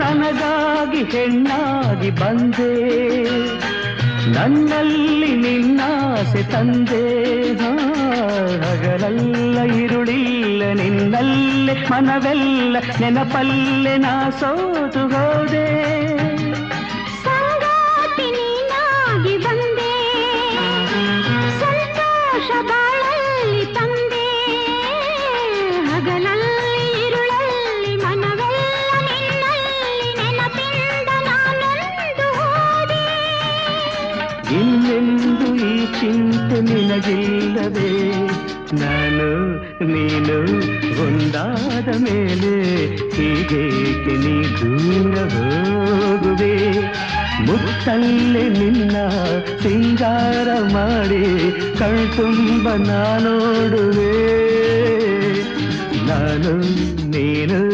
ನನಗಾಗಿ ಹೆಣ್ಣಾಗಿ ಬಂದೆ. ನನ್ನಲ್ಲಿ ನಿನ್ನಾಸೆ ತಂದೆ. ಹಗಲೆಲ್ಲ ಇರುಳಿಲ್ಲ, ನಿನ್ನಲ್ಲೇ ಮನವೆಲ್ಲ ನೆನಪಲ್ಲೆ ನಾ ಸೋತು ಹೋದೆ ತಂದೆ. ಹಗಲಲ್ಲಿ ಇನ್ನೆಂದು ಈ ಚಿಂತೆ ನಿನಗಿಲ್ಲದೆ ನಾನು, ನೀನು ಒಂದಾದ ಮೇಲೆ ಹೀಗೇಕೆ ನೀ ದೂರ ಹೋಗುವೆ? ಮುತ್ತಲ್ಲೇ ನಿನ್ನ ಸಿಂಗಾರ ಮಾಡಿ ಕಣ್ತುಂಬ ನಾನೋಡುವೆ. ನಾನು, ನೀನು